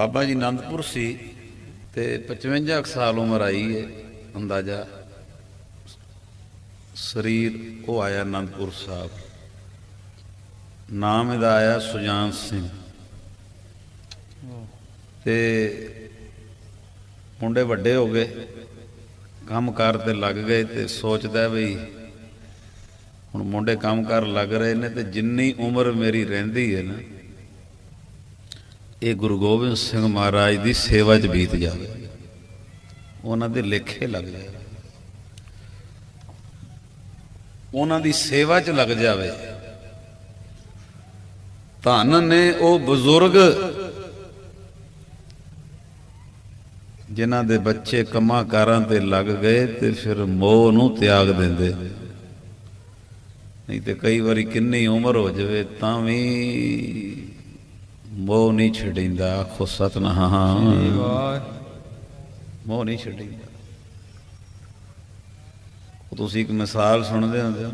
ਬਾਬਾ ਜੀ ਆਨੰਦਪੁਰ ਸੀ ਤੇ 55 ਕੁ ਸਾਲ ਉਮਰ ਆਈ ਹੈ ਅੰਦਾਜ਼ਾ ਸਰੀਰ ਉਹ ਆਇਆ ਆਨੰਦਪੁਰ ਸਾਹਿਬ। ਨਾਮ ਇਹਦਾ ਆਇਆ ਸੁਜਾਨ ਸਿੰਘ। ਤੇ ਮੁੰਡੇ ਵੱਡੇ ਹੋ ਗਏ, ਕੰਮ ਕਾਰ ਤੇ ਲੱਗ ਗਏ ਤੇ ਸੋਚਦਾ ਵੀ ਹੁਣ ਮੁੰਡੇ ਕੰਮ ਕਰ ਲੱਗ ਰਹੇ ਨੇ ਤੇ ਜਿੰਨੀ ਉਮਰ ਮੇਰੀ ਰਹਿੰਦੀ ਹੈ ਨਾ ਇਹ ਗੁਰੂ ਗੋਬਿੰਦ ਸਿੰਘ ਮਹਾਰਾਜ ਦੀ ਸੇਵਾ 'ਚ ਬੀਤ ਜਾਵੇ। ਉਹਨਾਂ ਦੇ ਲੇਖੇ ਲੱਗ ਜਾਵੇ ਉਹਨਾਂ ਦੀ ਸੇਵਾ 'ਚ ਲੱਗ ਜਾਵੇ। ਧੰਨ ਨੇ ਉਹ ਬਜ਼ੁਰਗ ਜਿਨ੍ਹਾਂ ਦੇ ਬੱਚੇ ਕੰਮਾਂ ਕਾਰਾਂ ਤੇ ਲੱਗ ਗਏ ਤੇ ਫਿਰ ਮੋਹ ਨੂੰ ਤਿਆਗ ਦਿੰਦੇ। ਨਹੀਂ ਤੇ ਕਈ ਵਾਰੀ ਕਿੰਨੀ ਉਮਰ ਹੋ ਜਾਵੇ ਤਾਂ ਵੀ ਮੋਹ ਨਹੀਂ ਛੱਡਿੰਦਾ ਆਖੋ ਸਤਨਾਮ ਮੋਹ ਨਹੀਂ ਛੱਡਿੰਦਾ ਉਹ ਤੁਸੀਂ ਇੱਕ ਮਿਸਾਲ ਸੁਣਦੇ ਹੁੰਦੇ ਹੋ?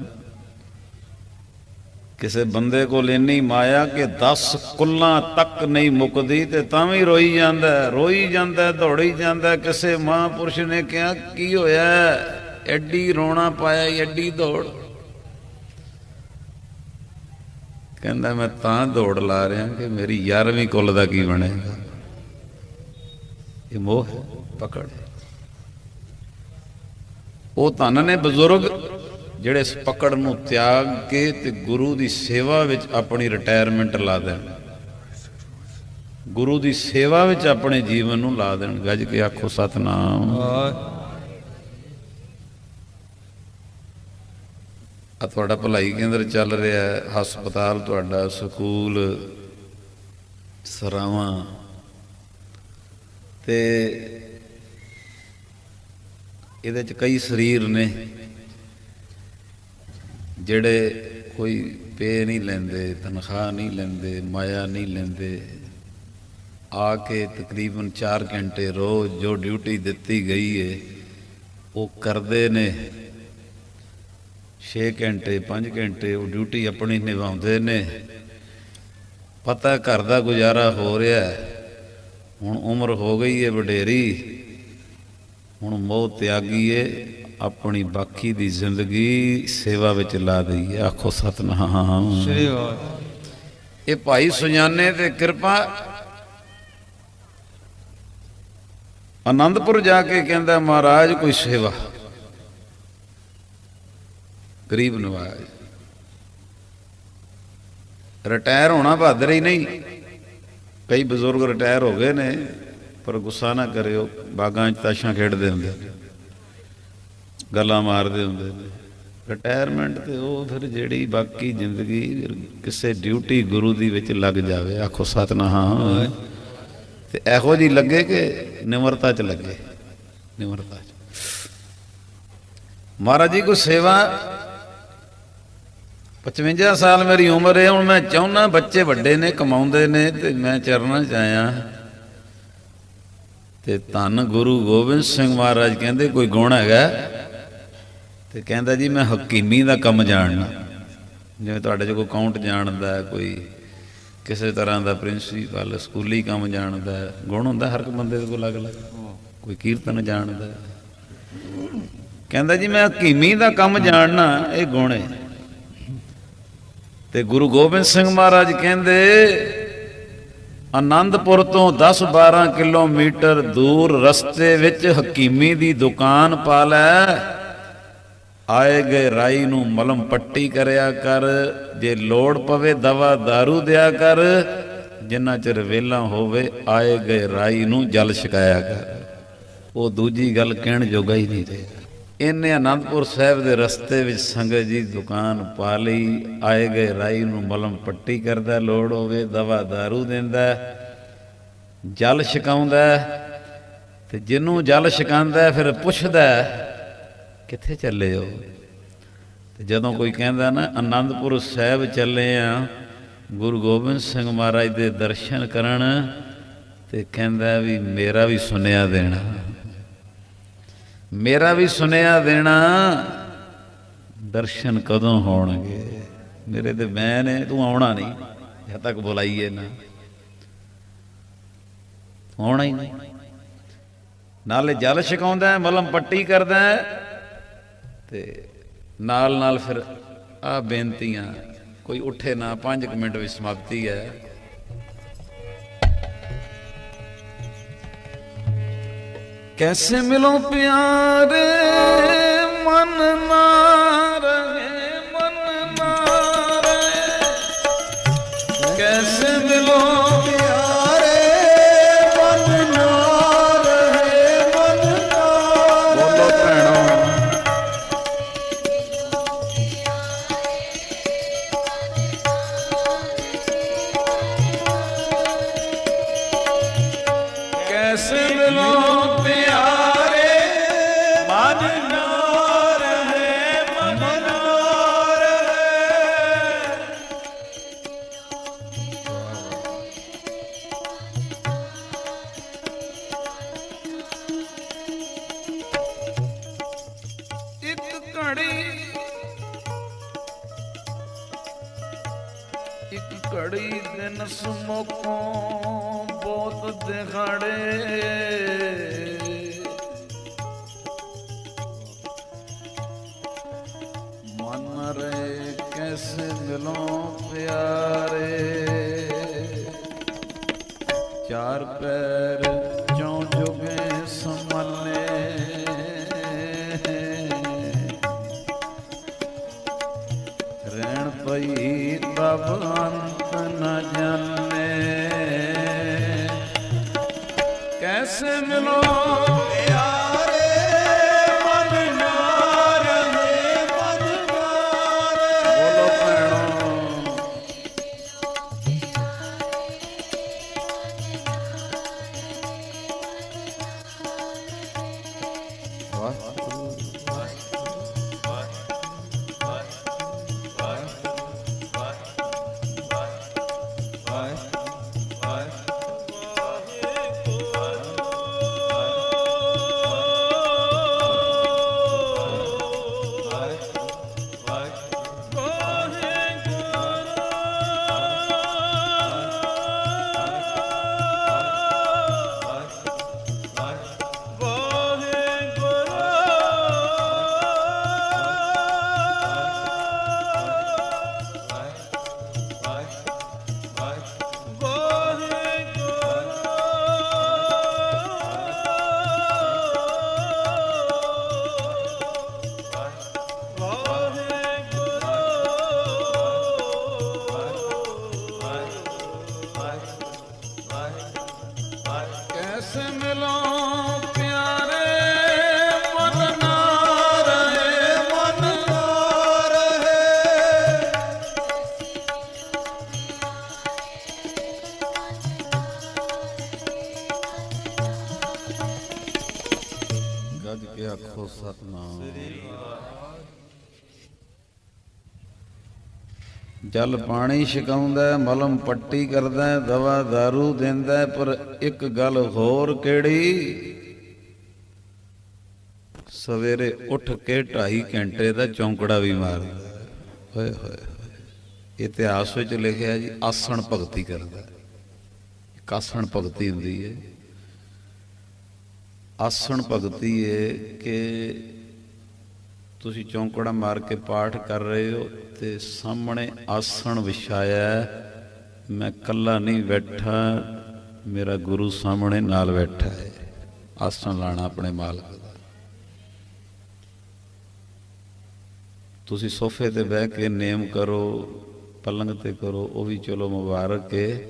ਕਿਸੇ ਬੰਦੇ ਕੋਲ ਇੰਨੀ ਮਾਇਆ ਕਿ 10 ਕੁੱਲਾਂ ਤੱਕ ਨਹੀਂ ਮੁੱਕਦੀ ਤੇ ਤਾਂ ਵੀ ਰੋਈ ਜਾਂਦਾ ਰੋਈ ਜਾਂਦਾ ਦੌੜੀ ਜਾਂਦਾ। ਕਿਸੇ ਮਹਾਂਪੁਰਸ਼ ਨੇ ਕਿਹਾ ਕੀ ਹੋਇਆ? ਐਡੀ ਰੋਣਾ ਪਾਇਆ ਐਡੀ ਦੌੜ ਕਹਿੰਦਾ ਮੈਂ ਤਾਂ ਦੌੜ ਲਾ ਰਿਹਾ ਕਿ ਮੇਰੀ 11ਵੀਂ ਕੁੱਲ ਦਾ ਕੀ ਬਣੇਗਾ? ਇਹ ਮੋਹ ਹੈ, ਪਕੜ ਉਹ ਧੰਨ ਨੇ ਬਜ਼ੁਰਗ ਜਿਹੜੇ ਇਸ ਪਕੜ ਨੂੰ ਤਿਆਗ ਕੇ ਤੇ ਗੁਰੂ ਦੀ ਸੇਵਾ ਵਿੱਚ ਆਪਣੀ ਰਿਟਾਇਰਮੈਂਟ ਲਾ ਦੇਣ। ਗੁਰੂ ਦੀ ਸੇਵਾ ਵਿੱਚ ਆਪਣੇ ਜੀਵਨ ਨੂੰ ਲਾ ਦੇਣ। ਗੱਜ ਕੇ ਆਖੋ ਸਤਨਾਮ। ਆ ਤੁਹਾਡਾ ਭਲਾਈ ਕੇਂਦਰ ਚੱਲ ਰਿਹਾ ਹੈ, ਹਸਪਤਾਲ ਤੁਹਾਡਾ, ਸਕੂਲ, ਸਰਾਵਾਂ। ਤੇ ਇਹਦੇ ਚ ਕਈ ਸਰੀਰ ਨੇ ਜਿਹੜੇ ਕੋਈ ਪੇ ਨਹੀਂ ਲੈਂਦੇ, ਤਨਖਾਹ ਨਹੀਂ ਲੈਂਦੇ, ਮਾਇਆ ਨਹੀਂ ਲੈਂਦੇ। ਆ ਕੇ ਤਕਰੀਬਨ 4 ਘੰਟੇ ਰੋਜ਼ ਜੋ ਡਿਊਟੀ ਦਿੱਤੀ ਗਈ ਏ, ਉਹ ਕਰਦੇ ਨੇ। 6 ਘੰਟੇ 5 ਘੰਟੇ ਉਹ ਡਿਊਟੀ ਆਪਣੀ ਨਿਭਾਉਂਦੇ ਨੇ। ਪਤਾ ਘਰ ਦਾ ਗੁਜ਼ਾਰਾ ਹੋ ਰਿਹਾ ਹੈ। ਹੁਣ ਉਮਰ ਹੋ ਗਈ ਏ ਵਡੇਰੀ। ਹੁਣ ਮੋਹ ਤਿਆਗੀਏ ਆਪਣੀ ਬਾਕੀ ਦੀ ਜ਼ਿੰਦਗੀ ਸੇਵਾ ਵਿੱਚ ਲਾ ਦਈਏ ਆਖੋ ਸਤਨਾਮ। ਸ੍ਰੀ ਵਾਹਿਗੁਰੂ ਇਹ ਭਾਈ ਸੁਜਾਨੇ ਤੇ ਕਿਰਪਾ ਆਨੰਦਪੁਰ ਜਾ ਕੇ ਕਹਿੰਦਾ ਮਹਾਰਾਜ ਕੋਈ ਸੇਵਾ ਗਰੀਬ ਨਵਾਜ। ਰਿਟਾਇਰ ਹੋਣਾ ਬਹਾਦਰ ਹੀ ਨਹੀਂ। ਕਈ ਬਜ਼ੁਰਗ ਰਿਟਾਇਰ ਹੋ ਗਏ ਨੇ, ਪਰ ਗੁੱਸਾ ਨਾ ਕਰਿਓ, ਬਾਗਾਂ 'ਚ ਤਾਸ਼ਾਂ ਖੇਡਦੇ ਹੁੰਦੇ ਗੱਲਾਂ ਮਾਰਦੇ ਹੁੰਦੇ ਨੇ। ਰਿਟਾਇਰਮੈਂਟ ਤੇ ਉਹ ਫਿਰ ਜਿਹੜੀ ਬਾਕੀ ਜ਼ਿੰਦਗੀ ਕਿਸੇ ਡਿਊਟੀ ਗੁਰੂ ਦੀ ਵਿੱਚ ਲੱਗ ਜਾਵੇ, ਆਖੋ ਸਤਨਾਮ। ਤੇ ਇਹੋ ਜੀ ਲੱਗੇ ਕਿ ਨਿਮਰਤਾ 'ਚ ਲੱਗੇ। ਨਿਮਰਤਾ 'ਚ। ਮਹਾਰਾਜ ਜੀ ਕੋ ਸੇਵਾ 55 ਸਾਲ ਮੇਰੀ ਉਮਰ ਹੈ, ਹੁਣ ਮੈਂ ਚਾਹੁੰਦਾ ਬੱਚੇ ਵੱਡੇ ਨੇ, ਕਮਾਉਂਦੇ ਨੇ ਤੇ ਮੈਂ ਚਰਨਾਂ 'ਚ ਆਇਆ। ਤੇ ਧੰਨ ਗੁਰੂ ਗੋਬਿੰਦ ਸਿੰਘ ਮਹਾਰਾਜ ਕਹਿੰਦੇ, ਕੋਈ ਗੁਣ ਹੈਗਾ? ਤੇ ਕਹਿੰਦਾ ਜੀ, ਮੈਂ ਹਕੀਮੀ ਦਾ ਕੰਮ ਜਾਣਨਾ। ਜਿਵੇਂ ਤੁਹਾਡੇ 'ਚ ਕੋਈ ਕਾਊਂਟ ਜਾਣਦਾ, ਕੋਈ ਕਿਸੇ ਤਰ੍ਹਾਂ ਦਾ ਪ੍ਰਿੰਸੀਪਲ, ਸਕੂਲੀ ਕੰਮ ਜਾਣਦਾ, ਗੁਣ ਹੁੰਦਾ ਹਰ ਇੱਕ ਬੰਦੇ ਦੇ ਕੋਲ ਅਲੱਗ-ਅਲੱਗ। ਕੋਈ ਕੀਰਤਨ ਜਾਣਦਾ। ਕਹਿੰਦਾ ਜੀ, ਮੈਂ ਹਕੀਮੀ ਦਾ ਕੰਮ ਜਾਣਨਾ, ਇਹ ਗੁਣ ਹੈ। ਤੇ ਗੁਰੂ ਗੋਬਿੰਦ ਸਿੰਘ ਮਹਾਰਾਜ ਕਹਿੰਦੇ ਆਨੰਦਪੁਰ ਤੋਂ 10-12 ਕਿਲੋਮੀਟਰ ਦੂਰ ਰਸਤੇ ਵਿੱਚ ਹਕੀਮੀ ਦੀ ਦੁਕਾਨ ਪਾ ਲੈ। ਆਏ ਗਏ ਰਾਈ ਨੂੰ ਮਲਮ ਪੱਟੀ ਕਰਿਆ ਕਰ, ਜੇ ਲੋੜ ਪਵੇ ਦਵਾ दारू ਦਿਆ ਕਰ, ਜਿੰਨਾ ਚਿਰ ਵੇਲਾ ਹੋਵੇ ਆਏ ਗਏ ਰਾਈ ਨੂੰ ਜਲ ਛਕਾਇਆ ਕਰ। ਉਹ ਦੂਜੀ ਗੱਲ ਕਹਿਣ ਜੋਗਾ ਹੀ ਨਹੀਂ ਰਿਹਾ ਇਹਨੇ ਆਨੰਦਪੁਰ ਸਾਹਿਬ ਦੇ ਰਸਤੇ ਵਿੱਚ ਸੰਗਤ ਜੀ ਦੁਕਾਨ ਪਾ ਲਈ, ਆਏ ਗਏ ਰਾਈ ਨੂੰ ਮਲਮ ਪੱਟੀ ਕਰਦਾ, ਲੋੜ ਹੋਵੇ ਦਵਾ दारू ਦਿੰਦਾ, ਜਲ ਛਕਾਉਂਦਾ, ਤੇ ਜਿਹਨੂੰ ਜਲ ਛਕਾਉਂਦਾ ਫਿਰ ਪੁੱਛਦਾ, ਕਿੱਥੇ ਚੱਲੇ ਹੋ? ਤੇ ਜਦੋਂ ਕੋਈ ਕਹਿੰਦਾ ਨਾ ਆਨੰਦਪੁਰ ਸਾਹਿਬ ਚੱਲੇ ਆ, ਗੁਰੂ ਗੋਬਿੰਦ ਸਿੰਘ ਮਹਾਰਾਜ ਦੇ ਦਰਸ਼ਨ ਕਰਨ, ਤੇ ਕਹਿੰਦਾ ਵੀ ਮੇਰਾ ਵੀ ਸੁਨੇਹਾ ਦੇਣਾ। ਮੇਰਾ ਵੀ ਸੁਨੇਹਾ ਦੇਣਾ, ਦਰਸ਼ਨ ਕਦੋਂ ਹੋਣਗੇ? ਮੇਰੇ ਤੇ ਮੈਂ ਨੇ ਤੂੰ ਆਉਣਾ ਨਹੀਂ, ਜਦ ਤੱਕ ਬੁਲਾਈਏ ਨਾ। ਆਉਣਾ ਹੀ ਨਹੀਂ। ਨਾਲੇ ਜਲ ਛਕਾਉਂਦਾ ਮਲਮ ਪੱਟੀ ਕਰਦਾ ਤੇ ਨਾਲ ਨਾਲ ਫਿਰ ਆ ਬੇਨਤੀਆਂ, ਕੋਈ ਉੱਠੇ ਨਾ 5 ਮਿੰਟ ਵਿੱਚ ਸਮਾਪਤੀ ਹੈ। ਕੈਸੇ ਮਿਲੋ ਪਿਆਰੇ? ਮਨ ਨਾ ਰਹੇ ਮਨ ਨਾ ਰਹੇ। ਕੈਸੇ ਮਿਲੋ ਚਾਰ ਪੈਰ ਚੌਂ ਜੁਗੇ ਸੰਭਲੇ ਰਹਿਣ ਪਈ ਤਬ ਅੰਤ ਨ ਜਾਣੇ। ਕੈਸੇ ਮਿਲੋ ਜਲ ਪਾਣੀ ਛਕਾਉਂਦਾ, ਮਲਮ ਪੱਟੀ ਕਰਦਾ, ਦਵਾ दारू ਦਿੰਦਾ, ਪਰ ਇੱਕ ਗੱਲ ਹੋਰ ਕਿਹੜੀ? ਸਵੇਰੇ ਉੱਠ ਕੇ 2.5 ਘੰਟੇ ਦਾ ਚੌਂਕੜਾ ਵੀ ਮਾਰਦਾ। ਹੋਏ ਹੋਏ ਇਤਿਹਾਸ ਵਿੱਚ ਲਿਖਿਆ ਜੀ, ਆਸਣ ਭਗਤੀ ਕਰਦਾ। ਹੈ। ਇੱਕ ਆਸਣ ਭਗਤੀ ਹੁੰਦੀ ਹੈ। ਆਸਣ ਭਗਤੀ ਹੈ ਕਿ ਤੁਸੀਂ ਚੌਂਕੜਾ ਮਾਰ ਕੇ ਪਾਠ ਕਰ ਰਹੇ ਹੋ ਤੇ ਸਾਹਮਣੇ ਆਸਣ ਵਿਛਾਇਆ ਮੈਂ ਕੱਲਾ ਨਹੀਂ ਬੈਠਾ, ਮੇਰਾ ਗੁਰੂ ਸਾਹਮਣੇ ਨਾਲ ਬੈਠਾ ਹੈ। ਆਸਣ ਲਾਣਾ ਆਪਣੇ ਮਾਲਕ ਦਾ। ਤੁਸੀਂ ਸੋਫੇ ਤੇ ਬਹਿ ਕੇ ਨੇਮ ਕਰੋ, ਪਲੰਗ ਤੇ ਕਰੋ, ਉਹ ਵੀ ਚਲੋ ਮੁਬਾਰਕ ਹੈ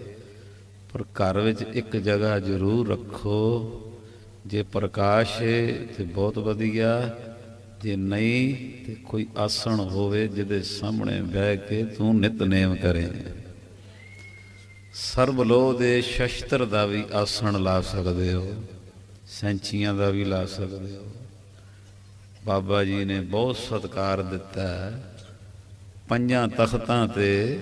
ਪਰ ਘਰ ਵਿੱਚ ਇੱਕ ਜਗ੍ਹਾ ਜ਼ਰੂਰ ਰੱਖੋ। ਜੇ ਪ੍ਰਕਾਸ਼ ਹੈ ਤੇ ਬਹੁਤ ਵਧੀਆ। ਜੇ ਨਹੀਂ ਤੇ ਕੋਈ ਆਸਣ ਹੋਵੇ ਜਿਹਦੇ ਸਾਹਮਣੇ ਬਹਿ ਕੇ ਤੂੰ ਨਿਤਨੇਮ ਕਰੇ। ਸਰਬਲੋਹ ਦੇ ਸ਼ਸਤਰ ਦਾ ਵੀ ਆਸਣ ਲਾ ਸਕਦੇ ਹੋ, ਸੈਂਚੀਆਂ ਦਾ ਵੀ ਲਾ ਸਕਦੇ ਹੋ। ਬਾਬਾ ਜੀ ਨੇ ਬਹੁਤ ਸਤਕਾਰ ਦਿੱਤਾ ਪੰਜਾਂ ਤਖਤਾਂ ਤੇ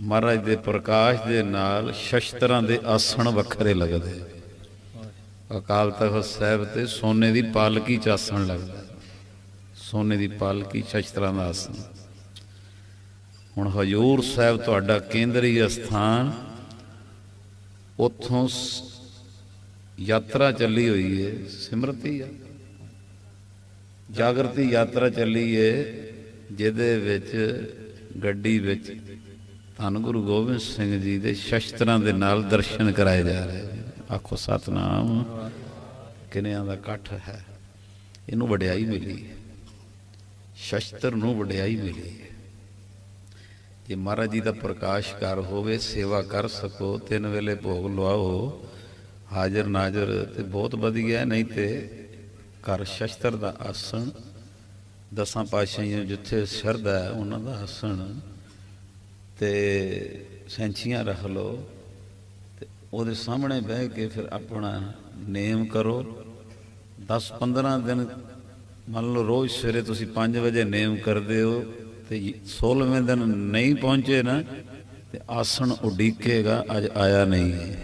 ਮਹਾਰਾਜ ਦੇ ਪ੍ਰਕਾਸ਼ ਦੇ ਨਾਲ ਸ਼ਸਤਰਾਂ ਦੇ ਆਸਣ ਵੱਖਰੇ ਲੱਗਦੇ। ਅਕਾਲ ਤਖਤ ਸਾਹਿਬ ਤੇ ਸੋਨੇ ਦੀ ਪਾਲਕੀ ਚ ਆਸਣ ਲੱਗਦਾ। ਸੋਨੇ ਦੀ ਪਾਲਕੀ ਸ਼ਸਤਰਾਂ ਦਾ ਆਸਣ। ਹੁਣ ਹਜੂਰ ਸਾਹਿਬ ਤੁਹਾਡਾ ਕੇਂਦਰੀ ਅਸਥਾਨ ਉੱਥੋਂ ਯਾਤਰਾ ਚੱਲੀ ਹੋਈ ਏ, ਸਿਮਰਤੀ ਆ। ਜਾਗਰਤੀ ਯਾਤਰਾ ਚੱਲੀ ਏ, ਜਿਹਦੇ ਵਿੱਚ ਗੱਡੀ ਵਿੱਚ ਧੰਨ ਗੁਰੂ ਗੋਬਿੰਦ ਸਿੰਘ ਜੀ ਦੇ ਸ਼ਸਤਰਾਂ ਦੇ ਨਾਲ ਦਰਸ਼ਨ ਕਰਾਏ ਜਾ ਰਹੇ ਆਖੋ, ਸਤਨਾਮ, ਕਿਨਿਆਂ ਦਾ ਇਕੱਠ ਹੈ। ਇਹਨੂੰ ਵਡਿਆਈ ਮਿਲੀ ਹੈ ਸ਼ਸਤਰ ਨੂੰ ਵਡਿਆਈ ਮਿਲੀ। ਹੈ ਜੇ ਮਹਾਰਾਜ ਜੀ ਦਾ ਪ੍ਰਕਾਸ਼ ਕਰ ਹੋਵੇ, ਸੇਵਾ ਕਰ ਸਕੋ, ਤਿੰਨ ਵੇਲੇ ਭੋਗ ਲਵਾਓ, ਹਾਜ਼ਰ ਨਾਜ਼ਰ ਤੇ ਬਹੁਤ ਵਧੀਆ ਨਹੀਂ ਤੇ ਘਰ ਸ਼ਸਤਰ ਦਾ ਆਸਣ, ਦਸਾਂ ਪਾਤਸ਼ਾਹੀਆਂ ਜਿੱਥੇ ਸ਼ਰਧਾ ਹੈ, ਉਹਨਾਂ ਦਾ ਆਸਣ ਤੇ ਸੈਂਚੀਆਂ ਰੱਖ ਲਓ ਤੇ ਉਹਦੇ ਸਾਹਮਣੇ ਬਹਿ ਕੇ ਫਿਰ ਆਪਣਾ ਨੇਮ ਕਰੋ। 10 15 ਦਿਨ ਮੰਨ ਲਓ ਰੋਜ਼ ਸਵੇਰੇ ਤੁਸੀਂ 5 ਵਜੇ ਨੇਮ ਕਰਦੇ ਹੋ ਤੇ 16ਵੇਂ ਦਿਨ ਨਹੀਂ ਪਹੁੰਚੇ ਨਾ, ਤੇ ਆਸਣ ਉਡੀਕੇਗਾ, ਅੱਜ ਆਇਆ ਨਹੀਂ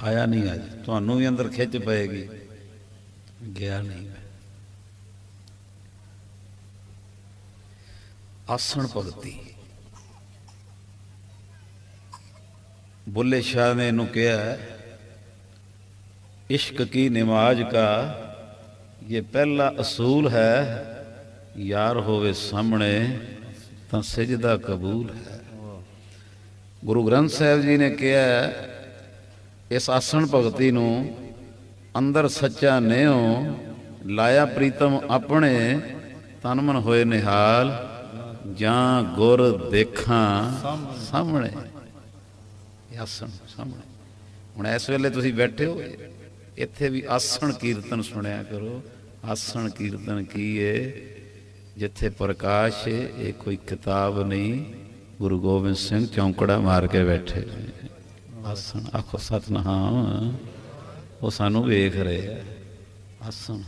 ਆਇਆ ਨਹੀਂ ਅੱਜ, ਤੁਹਾਨੂੰ ਵੀ ਅੰਦਰ ਖਿੱਚ ਪਏਗੀ। ਗਿਆ ਨਹੀਂ ਆਸਣ ਭਗਤੀ। ਬੁੱਲੇ ਸ਼ਾਹ ਨੇ ਇਹਨੂੰ ਕਿਹਾ, ਇਸ਼ਕ ਕੀ ਨਮਾਜ਼ ਕਾ ਇਹ ਪਹਿਲਾ ਅਸੂਲ ਹੈ, ਯਾਰ ਹੋਵੇ ਸਾਹਮਣੇ ਤਾਂ ਸਜਦਾ ਕਬੂਲ ਹੈ। ਗੁਰੂ ਗ੍ਰੰਥ ਸਾਹਿਬ ਜੀ ਨੇ ਕਿਹਾ, ਇਸ ਆਸਣ ਭਗਤੀ ਨੂੰ ਅੰਦਰ ਸੱਚਾ ਨਿਉ, ਲਾਇਆ ਪ੍ਰੀਤਮ ਆਪਣੇ, ਤਨ ਮਨ ਹੋਏ ਨਿਹਾਲ, ਜਾਂ ਗੁਰ ਦੇਖਾਂ ਸਾਹਮਣੇ। ਆਸਣ ਸਾਹਮਣੇ। ਹੁਣ ਇਸ ਵੇਲੇ ਤੁਸੀਂ ਬੈਠੇ ਹੋ, ਇੱਥੇ ਵੀ ਆਸਣ ਕੀਰਤਨ ਸੁਣਿਆ ਕਰੋ। ਆਸਣ ਕੀਰਤਨ ਕੀ ਏ ਜਿੱਥੇ ਪ੍ਰਕਾਸ਼ ਏ ਇਹ ਕੋਈ ਕਿਤਾਬ ਨਹੀਂ। ਗੁਰੂ ਗੋਬਿੰਦ ਸਿੰਘ ਚੌਂਕੜਾ ਮਾਰ ਕੇ ਬੈਠੇ। ਆਸਣ, ਆਖੋ ਸਤਨਾਮ, ਉਹ ਸਾਨੂੰ ਵੇਖ ਰਹੇ ਆ। ਆਸਣ।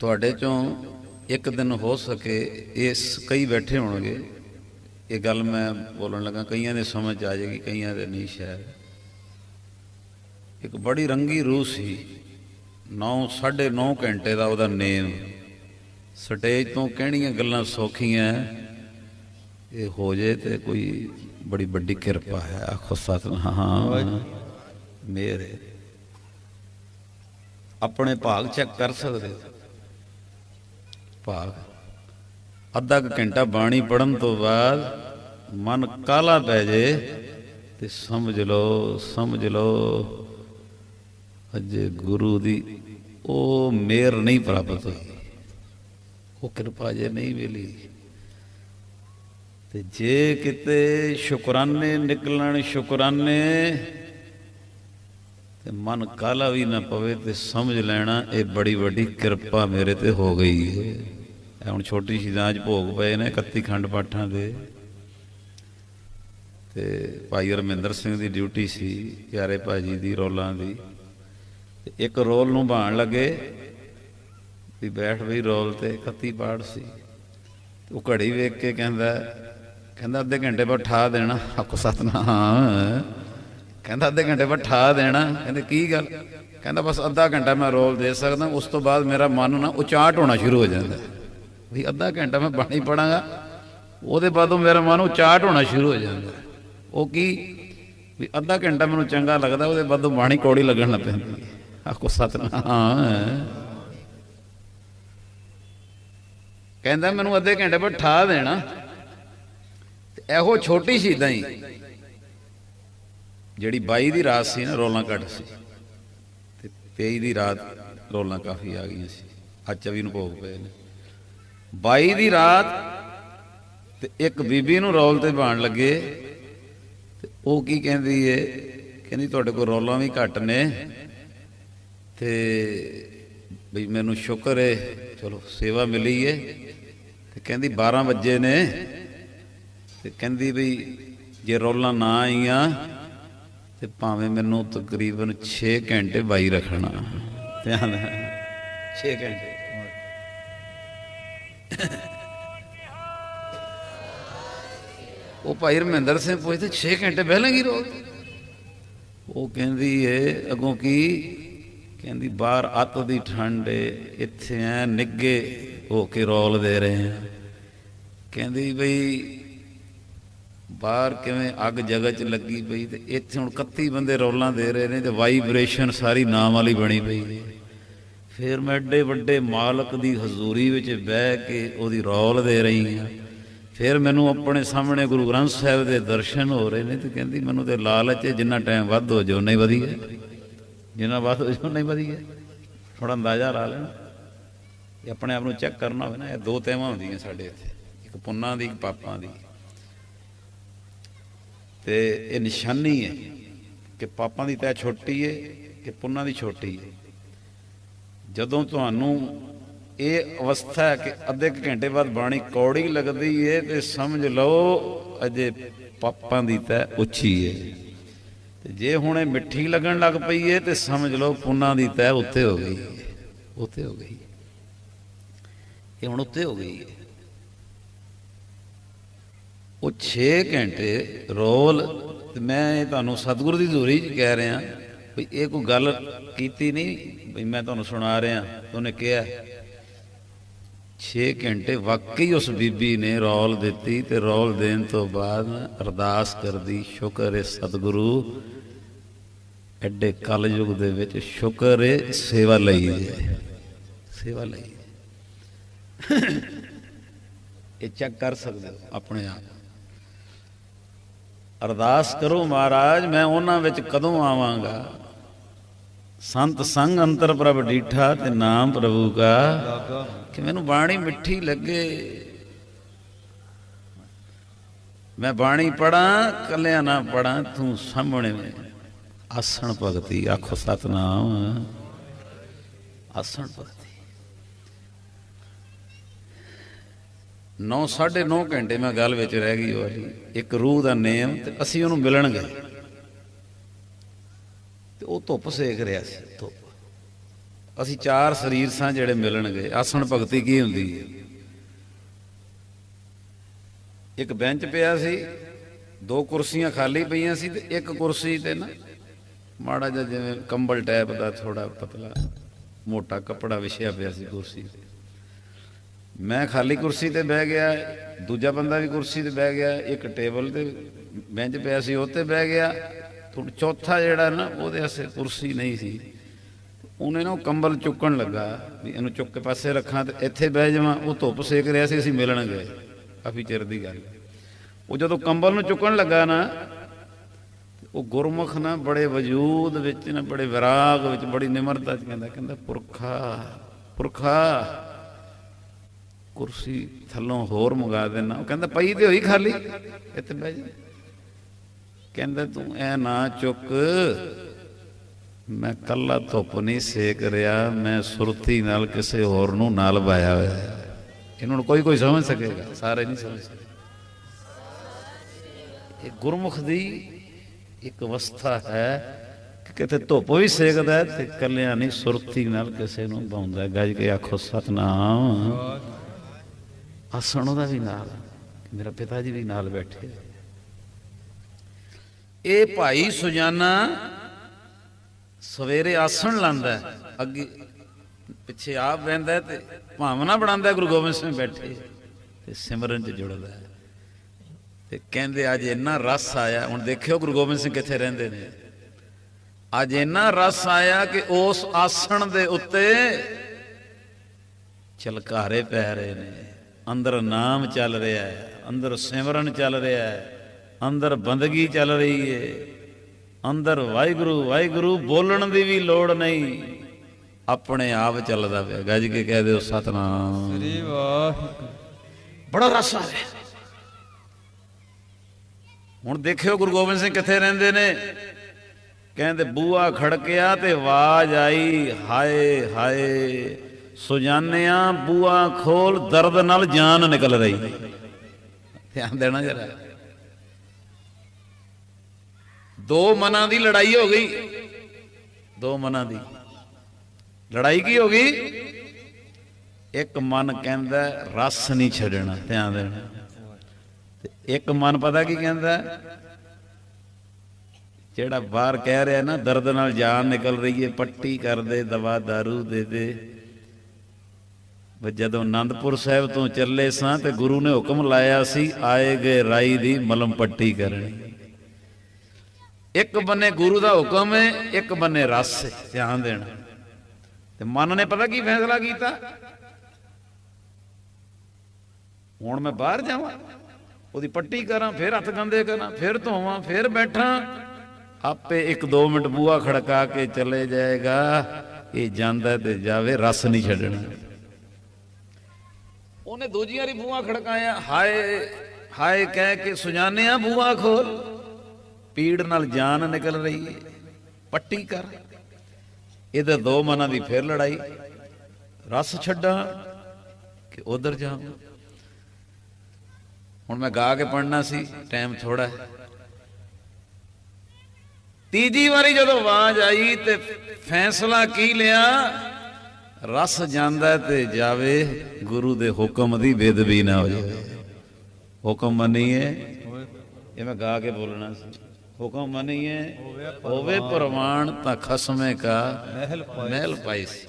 ਤੁਹਾਡੇ ਚੋਂ ਇੱਕ ਦਿਨ ਹੋ ਸਕੇ ਇਸ ਕਈ ਬੈਠੇ ਹੋਣਗੇ। ਇਹ ਗੱਲ ਮੈਂ ਬੋਲਣ ਲੱਗਾ, ਕਈਆਂ ਦੇ ਸਮਝ ਆ ਜਾਏਗੀ, ਕਈਆਂ ਦੇ ਨਹੀਂ ਸ਼ਾਇਦ। ਇੱਕ ਬੜੀ ਰੰਗੀ ਰੂਹ ਸੀ। 9 9.5 ਘੰਟੇ ਦਾ ਉਹਦਾ ਨੇਮ। ਸਟੇਜ ਤੋਂ ਕਹਿਣੀਆਂ ਗੱਲਾਂ ਸੌਖੀਆਂ? ਇਹ ਹੋ ਜੇ ਤੇ ਕੋਈ ਬੜੀ ਵੱਡੀ ਕਿਰਪਾ ਹੈ। ਆਖੋ ਸਤਨਾਮ। ਮੇਰੇ ਆਪਣੇ ਭਾਗ ਚੈੱਕ ਕਰ ਸਕਦੇ ਭਾਗ। ਅੱਧਾ ਕੁ ਘੰਟਾ ਬਾਣੀ ਪੜਨ ਤੋਂ ਬਾਅਦ ਮਨ ਕਾਲਾ ਪੈ ਜੇ ਤੇ ਸਮਝ ਲਓ ਸਮਝ ਲਓ। ਅਜੇ ਗੁਰੂ ਦੀ ਉਹ ਮੇਰ ਨਹੀਂ ਪ੍ਰਾਪਤ ਹੋਈ। ਉਹ ਕਿਰਪਾ ਜੇ ਨਹੀਂ ਮਿਲੀ, ਤੇ ਜੇ ਕਿਤੇ ਸ਼ੁਕਰਾਨੇ ਨਿਕਲਣ ਸ਼ੁਕਰਾਨੇ, ਤੇ ਮਨ ਕਾਲਾ ਵੀ ਨਾ ਪਵੇ ਤੇ ਸਮਝ ਲੈਣਾ, ਇਹ ਬੜੀ ਵੱਡੀ ਕਿਰਪਾ ਮੇਰੇ ਤੇ ਹੋ ਗਈ ਹੈ ਇਹ ਹੁਣ ਛੋਟੀ ਸ਼ੀਦਾਂ 'ਚ ਭੋਗ ਪਏ ਨੇ 31 ਖੰਡ ਪਾਠਾਂ ਦੇ। ਤੇ ਭਾਈ ਰਮਿੰਦਰ ਸਿੰਘ ਦੀ ਡਿਊਟੀ ਸੀ, ਪਿਆਰੇ ਭਾਜੀ ਦੀ ਰੋਲਾਂ ਦੀ। ਇੱਕ ਰੋਲ ਨੂੰ ਬਾਣ ਲੱਗੇ ਵੀ ਬੈਠ ਬਈ ਰੋਲ ਤੇ 31 ਪਾੜ ਸੀ। ਤੇ ਉਹ ਘੜੀ ਵੇਖ ਕੇ ਕਹਿੰਦਾ ਕਹਿੰਦਾ ਅੱਧੇ ਘੰਟੇ ਬਾਅਦ ਠਾ ਦੇਣਾ। ਆਖੋ, ਸਤਨਾਮ। ਕਹਿੰਦਾ ਅੱਧੇ ਘੰਟੇ ਬਾਅਦ ਠਾ ਦੇਣਾ। ਕਹਿੰਦੇ, ਕੀ ਗੱਲ? ਕਹਿੰਦਾ ਬਸ ਅੱਧਾ ਘੰਟਾ ਮੈਂ ਰੋਲ ਦੇ ਸਕਦਾ। ਉਸ ਤੋਂ ਬਾਅਦ ਮੇਰਾ ਮਨ ਨਾ ਉਚਾਟ ਹੋਣਾ ਸ਼ੁਰੂ ਹੋ ਜਾਂਦਾ। ਵੀ ਅੱਧਾ ਘੰਟਾ ਮੈਂ ਬਾਣੀ ਪੜਾਂਗਾ। ਉਹਦੇ ਬਾਅਦੋਂ ਮੇਰਾ ਮਨ ਉਚਾਟ ਹੋਣਾ ਸ਼ੁਰੂ ਹੋ ਜਾਂਦਾ। ਉਹ ਕੀ? ਵੀ ਅੱਧਾ ਘੰਟਾ ਮੈਨੂੰ ਚੰਗਾ ਲੱਗਦਾ, ਉਹਦੇ ਬਾਅਦੋਂ ਬਾਣੀ ਕੌੜੀ ਲੱਗਣ ਲੱਗ ਪੈਂਦੀ ਹੈ। ਆਖੋ ਸਤਨਾਮ। ਕਹਿੰਦਾ ਮੈਨੂੰ ਅੱਧੇ ਘੰਟੇ ਪਰ ਠਾ ਦੇਣਾ। ਇਹੋ ਛੋਟੀ ਸੀ ਹੀ। ਜਿਹੜੀ 22 ਦੀ ਰਾਤ ਸੀ ਨਾ, ਰੋਲਾਂ ਘੱਟ ਸੀ। ਤੇ 23 ਦੀ ਰਾਤ ਰੋਲਾਂ ਕਾਫੀ ਆ ਗਈਆਂ ਸੀ। ਅੱਜ 24 ਨੂੰ ਭੋਗ ਪਏ ਨੇ। 22 ਦੀ ਰਾਤ ਤੇ ਇੱਕ ਬੀਬੀ ਨੂੰ ਰੋਲ ਤੇ ਬਾਣ ਲੱਗੇ। ਤੇ ਉਹ ਕੀ ਕਹਿੰਦੀ ਏ? ਕਹਿੰਦੀ, ਤੁਹਾਡੇ ਕੋਲ ਰੋਲਾਂ ਵੀ ਘੱਟ ਨੇ। ਤੇ ਵੀ ਮੈਨੂੰ ਸ਼ੁਕਰ ਏ, ਚਲੋ ਸੇਵਾ ਮਿਲੀ ਏ। ਤੇ ਕਹਿੰਦੀ 12 ਵਜੇ ਨੇ। ਤੇ ਕਹਿੰਦੀ ਬਈ ਜੇ ਰੋਲਾਂ ਨਾ ਆਈਆਂ, ਤੇ ਭਾਵੇਂ ਮੈਨੂੰ ਤਕਰੀਬਨ 6 ਘੰਟੇ ਬਾਈ ਰੱਖਣਾ। ਧਿਆਨ 6 ਘੰਟੇ। ਉਹ ਭਾਈ ਰਮਿੰਦਰ ਸਿੰਘ ਪੁੱਛਦੇ 6 ਘੰਟੇ ਬਹਿਲਾਂਗੀ ਰੋਜ਼ ਉਹ ਕਹਿੰਦੀ ਏ, ਅਗੋਂ ਕੀ ਕਹਿੰਦੀ, ਬਾਹਰ ਅੱਤ ਦੀ ਠੰਡ ਏ, ਇੱਥੇ ਐ ਨਿੱਗੇ ਹੋ ਕੇ ਰੋਲ ਦੇ ਰਹੇ ਆ। ਕਹਿੰਦੀ ਬਈ, ਬਾਹਰ ਕਿਵੇਂ ਅੱਗ ਜਗਤ ਚ ਲੱਗੀ ਪਈ ਤੇ ਇੱਥੇ ਹੁਣ 31 ਬੰਦੇ ਰੌਲਾਂ ਦੇ ਰਹੇ ਨੇ ਤੇ ਵਾਈਬ੍ਰੇਸ਼ਨ ਸਾਰੀ ਨਾਮ ਵਾਲੀ ਬਣੀ ਪਈ ਫਿਰ ਮੈਂ ਐਡੇ ਵੱਡੇ ਮਾਲਕ ਦੀ ਹਜ਼ੂਰੀ ਵਿੱਚ ਬਹਿ ਕੇ ਉਹਦੀ ਰੌਲ ਦੇ ਰਹੀ ਹਾਂ ਫਿਰ ਮੈਨੂੰ ਆਪਣੇ ਸਾਹਮਣੇ ਗੁਰੂ ਗ੍ਰੰਥ ਸਾਹਿਬ ਦੇ ਦਰਸ਼ਨ ਹੋ ਰਹੇ ਨੇ ਤੇ ਕਹਿੰਦੀ, ਮੈਨੂੰ ਤੇ ਲਾਲਚ ਜਿੰਨਾ ਟਾਈਮ ਵੱਧ ਹੋ ਜੋ ਨਹੀਂ ਵਧੀਆ ਜਿੰਨਾ ਵੱਧ ਜੋ ਨਹੀਂ ਵਧੀਆ। ਥੋੜਾ ਅੰਦਾਜ਼ਾ ਲਾ ਲੈਣਾ ਇਹ ਆਪਣੇ ਆਪ ਨੂੰ ਚੈੱਕ ਕਰਨਾ ਹੋਵੇ ਨਾ, ਇਹ ਦੋ ਤੈਵਾਂ ਹੁੰਦੀਆਂ ਸਾਡੇ ਇੱਥੇ। ਇੱਕ ਪੁੰਨਾਂ ਦੀ, ਇੱਕ ਪਾਪਾਂ ਦੀ। ਤੇ ਇਹ ਨਿਸ਼ਾਨੀ ਹੈ ਕਿ ਪਾਪਾਂ ਦੀ ਤੈ ਛੋਟੀ ਹੈ ਕਿ ਪੁੰਨਾਂ ਦੀ ਛੋਟੀ ਹੈ ਜਦੋਂ ਤੁਹਾਨੂੰ ਇਹ ਅਵਸਥਾ ਹੈ ਕਿ ਅੱਧੇ ਕੁ ਘੰਟੇ ਬਾਅਦ ਬਾਣੀ ਕੌੜੀ ਲੱਗਦੀ ਹੈ ਤੇ ਸਮਝ ਲਓ ਅਜੇ ਪਾਪਾਂ ਦੀ ਤੈ ਉੱਚੀ ਹੈ ਤੇ ਜੇ ਹੁਣ ਇਹ ਮਿੱਠੀ ਲੱਗਣ ਲੱਗ ਪਈ ਹੈ ਤੇ ਸਮਝ ਲਓ ਪੁੰਨਾਂ ਦੀ ਤੈ ਉੱਤੇ ਹੋ ਗਈ ਹੈ ਉੱਤੇ ਹੋ ਗਈ ਇਹ ਹੁਣ ਉੱਤੇ ਹੋ ਗਈ ਹੈ ਉਹ 6 ਘੰਟੇ ਰੋਲ, ਤੇ ਮੈਂ ਇਹ ਤੁਹਾਨੂੰ ਸਤਿਗੁਰੂ ਦੀ ਹਜ਼ੂਰੀ 'ਚ ਕਹਿ ਰਿਹਾ ਵੀ ਇਹ ਕੋਈ ਗੱਲ ਕੀਤੀ ਨਹੀਂ ਵੀ ਮੈਂ ਤੁਹਾਨੂੰ ਸੁਣਾ ਰਿਹਾ, ਉਹਨੇ ਕਿਹਾ 6 ਘੰਟੇ ਵਾਕਈ ਉਸ ਬੀਬੀ ਨੇ ਰੌਲ ਦਿੱਤੀ ਤੇ ਰੌਲ ਦੇਣ ਤੋਂ ਬਾਅਦ ਅਰਦਾਸ ਕਰਦੀ, ਸ਼ੁਕਰ ਹੈ ਸਤਿਗੁਰੂ, ਐਡੇ ਕਲਯੁਗ ਦੇ ਵਿੱਚ ਸ਼ੁਕਰ ਹੈ ਸੇਵਾ ਲਈ ਹੈ ਸੇਵਾ ਲਈ ਇਹ ਚੈੱਕ ਕਰ ਸਕਦੇ ਹੋ ਆਪਣੇ ਆਪ। ਅਰਦਾਸ ਕਰੋ ਮਹਾਰਾਜ, ਮੈਂ ਉਹਨਾਂ ਵਿੱਚ ਕਦੋਂ ਆਵਾਂਗਾ? ਸੰਤ ਸੰਗ ਅੰਤਰ ਪ੍ਰਭ ਡੀਠਾ ਤੇ ਨਾਮ ਪ੍ਰਭੂ ਕਾ। ਕਿ ਮੈਨੂੰ ਬਾਣੀ ਮਿੱਠੀ ਲੱਗੇ। ਮੈਂ ਬਾਣੀ ਪੜਾਂ ਕੱਲਿਆ ਨਾ ਪੜਾਂ ਤੂੰ ਸਾਹਮਣੇ ਆਸਣ ਭਗਤੀ ਆਖੋ ਸਤਨਾਮ। ਆਸਣ ਭਗਤੀ। 9 9.5 ਘੰਟੇ ਮੈਂ ਗੱਲ ਵਿੱਚ ਰਹਿ ਗਈ ਉਹ ਵਾਲੀ ਇੱਕ ਰੂਹ ਦਾ ਨੇਮ ਤੇ ਅਸੀਂ ਉਹਨੂੰ ਮਿਲਣ ਗਏ ਤੇ ਉਹ ਧੁੱਪ ਸੇਕ ਰਿਹਾ ਸੀ, ਧੁੱਪ। ਅਸੀਂ ਚਾਰ ਸਰੀਰ ਸਾਂ ਜਿਹੜੇ ਮਿਲਣਗੇ। ਆਸਣ ਭਗਤੀ ਕੀ ਹੁੰਦੀ ਹੈ? ਇੱਕ ਬੈਂਚ ਪਿਆ ਸੀ, ਦੋ ਕੁਰਸੀਆਂ ਖਾਲੀ ਪਈਆਂ ਸੀ ਤੇ ਇੱਕ ਕੁਰਸੀ ਤੇ ਨਾ ਮਾੜਾ ਜਿਹਾ ਜਿਵੇਂ ਕੰਬਲ ਟੈਪ ਦਾ ਥੋੜਾ ਪਤਲਾ ਮੋਟਾ ਕੱਪੜਾ ਵਿਛਿਆ ਪਿਆ ਸੀ ਕੁਰਸੀ ਤੇ। ਮੈਂ ਖਾਲੀ ਕੁਰਸੀ ਤੇ ਬਹਿ ਗਿਆ, ਦੂਜਾ ਬੰਦਾ ਵੀ ਕੁਰਸੀ ਤੇ ਬਹਿ ਗਿਆ, ਇੱਕ ਟੇਬਲ ਤੇ ਬੈਂਚ ਪਿਆ ਸੀ, ਉਹ 'ਤੇ ਬਹਿ ਗਿਆ। ਹੁਣ ਚੌਥਾ ਜਿਹੜਾ ਨਾ, ਉਹਦੇ ਵਾਸਤੇ ਕੁਰਸੀ ਨਹੀਂ ਸੀ। ਉਹਨੇ ਨਾ ਉਹ ਕੰਬਲ ਚੁੱਕਣ ਲੱਗਾ ਵੀ ਇਹਨੂੰ ਚੁੱਕ ਕੇ ਪਾਸੇ ਰੱਖਾਂ ਤੇ ਇੱਥੇ ਬਹਿ ਜਾਵਾਂ, ਉਹ ਧੁੱਪ ਸੇਕ ਰਿਹਾ ਸੀ, ਅਸੀਂ ਮਿਲਣ ਗਏ। ਕਾਫੀ ਚਿਰ ਦੀ ਗੱਲ ਉਹ ਜਦੋਂ ਕੰਬਲ ਨੂੰ ਚੁੱਕਣ ਲੱਗਾ ਨਾ, ਉਹ ਗੁਰਮੁਖ ਨਾ ਬੜੇ ਵਜੂਦ ਵਿੱਚ ਨਾ, ਬੜੇ ਵਿਰਾਗ ਵਿੱਚ, ਬੜੀ ਨਿਮਰਤਾ ਚ ਕਹਿੰਦਾ ਕਹਿੰਦਾ, ਪੁਰਖਾ ਪੁਰਖਾ, ਕੁਰਸੀ ਥੱਲੋਂ ਹੋਰ ਮੰਗਾ ਦੇਣਾ। ਉਹ ਕਹਿੰਦਾ, ਪਈ ਤੇ ਹੋਈ ਖਾਲੀ, ਇੱਥੇ ਬਹਿ ਜਾ। ਕਹਿੰਦਾ, ਤੂੰ ਐ ਨਾ ਚੁੱਕ ਮੈਂ ਕੱਲਾ ਧੁੱਪ ਨਹੀਂ ਸੇਕ ਰਿਹਾ, ਮੈਂ ਸੁਰਤੀ ਨਾਲ ਕਿਸੇ ਹੋਰ ਨੂੰ ਨਾਲ ਬਾਇਆ ਹੋਇਆ ਹੈ। ਇਹਨਾਂ ਨੂੰ ਕੋਈ ਕੋਈ ਸਮਝ ਸਕੇਗਾ, ਸਾਰੇ ਨਹੀਂ ਸਮਝ ਸਕਦੇ। ਇਹ ਗੁਰਮੁਖ ਦੀ ਇੱਕ ਅਵਸਥਾ ਹੈ ਕਿ ਕਿਤੇ ਧੁੱਪ ਵੀ ਸੇਕਦਾ ਤੇ ਕੱਲਿਆਂ ਨਹੀਂ ਸੁਰਤੀ ਨਾਲ ਕਿਸੇ ਨੂੰ ਬਾਉਂਦਾ ਗੱਜ ਕੇ ਆਖੋ, ਸਤਨਾਮ। ਆਸਣ ਉਹਦਾ ਵੀ ਨਾਲ, ਮੇਰਾ ਪਿਤਾ ਜੀ ਵੀ ਨਾਲ ਬੈਠੇ। ਇਹ ਭਾਈ ਸੁਜਾਨਾ ਸਵੇਰੇ ਆਸਣ ਲਾਂਦਾ ਅੱਗੇ ਪਿੱਛੇ ਆਪ ਬਹਿੰਦਾ ਹੈ ਤੇ ਭਾਵਨਾ ਬਣਾਉਂਦਾ ਗੁਰੂ ਗੋਬਿੰਦ ਸਿੰਘ ਬੈਠੇ ਤੇ ਸਿਮਰਨ ਚ ਜੁੜਦਾ ਹੈ। ਤੇ ਕਹਿੰਦੇ, ਅੱਜ ਇੰਨਾ ਰਸ ਆਇਆ। ਹੁਣ ਦੇਖਿਓ ਗੁਰੂ ਗੋਬਿੰਦ ਸਿੰਘ ਕਿੱਥੇ ਰਹਿੰਦੇ ਨੇ। ਅੱਜ ਇੰਨਾ ਰਸ ਆਇਆ ਕਿ ਉਸ ਆਸਣ ਦੇ ਉੱਤੇ ਚਲਕਾਰੇ ਪੈ ਰਹੇ ਨੇ। ਅੰਦਰ ਨਾਮ ਚੱਲ ਰਿਹਾ ਹੈ। ਅੰਦਰ ਸਿਮਰਨ ਚੱਲ ਰਿਹਾ ਹੈ। ਅੰਦਰ ਬੰਦਗੀ ਚੱਲ ਰਹੀ ਹੈ। ਅੰਦਰ ਵਾਹਿਗੁਰੂ ਵਾਹਿਗੁਰੂ ਬੋਲਣ ਦੀ ਵੀ ਲੋੜ ਨਹੀਂ। ਆਪਣੇ ਆਪ ਚੱਲਦਾ ਪਿਆ। ਗੱਜ ਕੇ ਕਹਿ ਦਿਓ ਸਤਨਾਮ। ਸ੍ਰੀ ਵਾਹਿਗੁਰੂ। ਬੜਾ ਰਸ ਆ ਰਿਹਾ। ਹੁਣ ਦੇਖਿਓ ਗੁਰੂ ਗੋਬਿੰਦ ਸਿੰਘ ਕਿੱਥੇ ਰਹਿੰਦੇ ਨੇ? ਕਹਿੰਦੇ ਬੂਆ ਖੜਕਿਆ ਤੇ ਆਵਾਜ਼ ਆਈ ਹਾਏ ਹਾਏ। ਸੁਜਾਨਿਆ ਬੂਆ ਖੋਲ ਦਰਦ ਨਾਲ ਜਾਨ ਨਿਕਲ ਰਹੀ। ਧਿਆਨ ਦੇਣਾ ਜਰਾ। ਦੋ ਮਨਾਂ ਦੀ ਲੜਾਈ ਹੋ ਗਈ। ਦੋ ਮਨਾਂ ਦੀ। ਲੜਾਈ ਕੀ ਹੋ ਗਈ? ਇੱਕ ਮਨ ਕਹਿੰਦਾ ਰਸ ਨਹੀਂ ਛੱਡਣਾ, ਧਿਆਨ ਦੇਣਾ। ਤੇ ਇੱਕ ਮਨ ਪਤਾ ਕੀ ਕਹਿੰਦਾ? ਜਿਹੜਾ ਬਾਹਰ ਕਹਿ ਰਿਹਾ ਨਾ, ਦਰਦ ਨਾਲ ਜਾਨ ਨਿਕਲ ਰਹੀ ਹੈ, ਪੱਟੀ ਕਰ ਦੇ, ਦਵਾ दारू ਦੇ ਦੇ। ਜਦੋਂ ਆਨੰਦਪੁਰ ਸਾਹਿਬ ਤੋਂ ਚੱਲੇ ਸਾਂ ਤੇ ਗੁਰੂ ਨੇ ਹੁਕਮ ਲਾਇਆ ਸੀ, ਆਏ ਗਏ ਰਾਈ ਦੀ ਮਲਮ ਪੱਟੀ ਕਰਨੀ। ਇੱਕ ਬੰਨੇ ਗੁਰੂ ਦਾ ਹੁਕਮ ਹੈ, ਇੱਕ ਬੰਨੇ ਰਸ ਹੈ, ਧਿਆਨ ਦੇਣਾ। ਤੇ ਮਨ ਨੇ ਪਤਾ ਕੀ ਫੈਸਲਾ ਕੀਤਾ? ਹੁਣ ਮੈਂ ਬਾਹਰ ਜਾਵਾਂ, ਉਹਦੀ ਪੱਟੀ ਕਰਾਂ, ਫਿਰ ਹੱਥ ਗੰਦੇ ਕਰਾਂ, ਫਿਰ ਧੋਵਾਂ, ਫਿਰ ਬੈਠਾਂ। ਆਪੇ ਇੱਕ ਦੋ ਮਿੰਟ ਬੂਆ ਖੜਕਾ ਕੇ ਚਲੇ ਜਾਏਗਾ। ਇਹ ਜਾਂਦਾ ਤੇ ਜਾਵੇ, ਰਸ ਨਹੀਂ ਛੱਡਣਾ। ਉਹਨੇ ਦੂਜੀਆਂ ਦੀ ਬੂਆ ਖੜਕਾਇਆ, ਹਾਏ ਹਾਏ ਕਹਿ ਕੇ ਸੁਜਾਨਿਆ ਬੂਆ ਖੋਲ। ਪੀੜ ਨਾਲ ਜਾਨ ਨਿਕਲ ਰਹੀ। ਹੈ ਪੱਟੀ ਕਰ। ਇਹਦੇ ਦੋ ਮਨਾਂ ਦੀ ਫਿਰ ਲੜਾਈ। ਰਸ ਛੱਡਾਂ ਕਿ ਉਧਰ ਜਾਵਾਂ ਹੁਣ ਮੈਂ ਗਾ ਕੇ ਪੜਨਾ ਸੀ ਟਾਈਮ ਥੋੜਾ ਹੈ। ਤੀਜੀ ਵਾਰੀ ਜਦੋਂ ਆਵਾਜ਼ ਆਈ ਤੇ ਫੈਸਲਾ ਕੀ ਲਿਆ? ਰਸ ਜਾਂਦਾ ਤੇ ਜਾਵੇ, ਗੁਰੂ ਦੇ ਹੁਕਮ ਦੀ ਬੇਦਬੀ ਨਾ ਹੋ ਜਾਵੇ ਹੁਕਮ ਮੰਨੀਏ, ਇਹ ਮੈਂ ਗਾ ਕੇ ਬੋਲਣਾ ਸੀ। ਹੁਕਮ ਮੰਨੀਏ ਹੋਵੇ ਪ੍ਰਮਾਣ ਤਾਂ ਖਸਮੇ ਕਾ ਮਹਿਲ ਮਹਿਲ ਪਾਈ ਸੀ।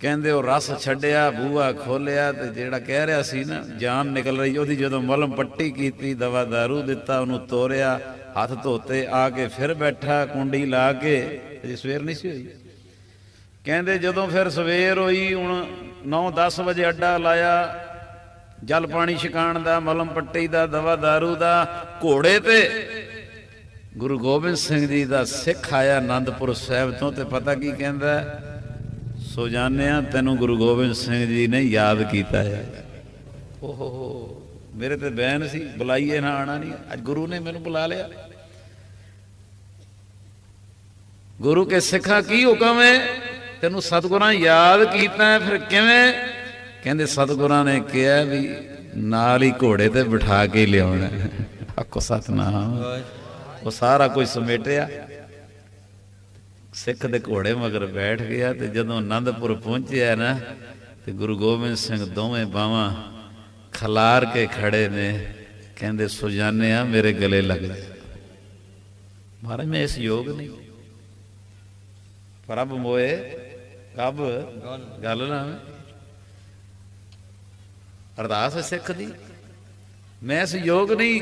ਕਹਿੰਦੇ ਉਹ ਰਸ ਛੱਡਿਆ ਬੂਹਾ ਖੋਲਿਆ ਤੇ ਜਿਹੜਾ ਕਹਿ ਰਿਹਾ ਸੀ ਨਾ ਜਾਨ ਨਿਕਲ ਰਹੀ ਉਹਦੀ ਜਦੋਂ ਮਲਮ ਪੱਟੀ ਕੀਤੀ ਦਵਾ दारू ਦਿੱਤਾ ਉਹਨੂੰ ਤੋਰਿਆ ਹੱਥ ਧੋਤੇ ਆ ਕੇ ਫਿਰ ਬੈਠਾ ਕੁੰਡੀ ਲਾ ਕੇ ਅਜੇ ਸਵੇਰ ਨਹੀਂ ਸੀ ਹੋਈ। ਕਹਿੰਦੇ ਜਦੋਂ ਫਿਰ ਸਵੇਰ ਹੋਈ ਹੁਣ 9-10 ਵਜੇ ਅੱਡਾ ਲਾਇਆ ਜਲ ਪਾਣੀ ਛਕਾਣ ਦਾ, ਮਲਮ ਪੱਟੀ ਦਾ, ਦਵਾ दारू ਦਾ, ਘੋੜੇ ਤੇ। ਗੁਰੂ ਗੋਬਿੰਦ ਸਿੰਘ ਜੀ ਦਾ ਸਿੱਖ ਆਇਆ ਆਨੰਦਪੁਰ ਸਾਹਿਬ ਤੋਂ ਤੇ ਪਤਾ ਕੀ ਕਹਿੰਦਾ ਹੈ? ਸੋ ਜਾਣਿਆ ਤੈਨੂੰ ਗੁਰੂ ਗੋਬਿੰਦ ਸਿੰਘ ਜੀ ਨੇ ਯਾਦ ਕੀਤਾ ਹੈ। ਓਹੋ, ਮੇਰੇ ਤੇ ਬੈਨ ਸੀ, ਬੁਲਾਈਏ ਨਾ ਆਣਾ ਨਹੀਂ। ਅੱਜ ਗੁਰੂ ਨੇ ਮੈਨੂੰ ਬੁਲਾ ਲਿਆ। ਗੁਰੂ ਕੇ ਸਿੱਖਾਂ ਕੀ ਹੁਕਮ ਹੈ? ਤੈਨੂੰ ਸਤਿਗੁਰਾਂ ਯਾਦ ਕੀਤਾ ਫਿਰ ਕਿਵੇਂ? ਕਹਿੰਦੇ ਸਤਿਗੁਰਾਂ ਨੇ ਕਿਹਾ ਵੀ ਨਾਲ ਹੀ ਘੋੜੇ ਤੇ ਬਿਠਾ ਕੇ ਲਿਆਉਣਾ ਆਖੋ ਸਤਨਾਮ। ਉਹ ਸਾਰਾ ਕੁਝ ਸਮੇਟਿਆ। ਸਿੱਖ ਦੇ ਘੋੜੇ ਮਗਰ ਬੈਠ ਗਿਆ ਤੇ ਜਦੋਂ ਆਨੰਦਪੁਰ ਪਹੁੰਚਿਆ ਨਾ, ਤੇ ਗੁਰੂ ਗੋਬਿੰਦ ਸਿੰਘ ਦੋਵੇਂ ਬਾਹਾਂ ਖਲਾਰ ਕੇ ਖੜੇ ਨੇ। ਕਹਿੰਦੇ ਸੁਜਾਨੇ ਆ ਮੇਰੇ ਗਲੇ ਲੱਗ ਜਾ। ਮਹਾਰਾਜ, ਮੈਂ ਇਸ ਯੋਗ ਨਹੀਂ। ਪ੍ਰਭ ਮੋਏ ਕਬ ਗੱਲ ਨਾ ਅਰਦਾਸ ਹੈ ਸਿੱਖ ਦੀ। ਮੈਂ ਇਸ ਯੋਗ ਨਹੀਂ।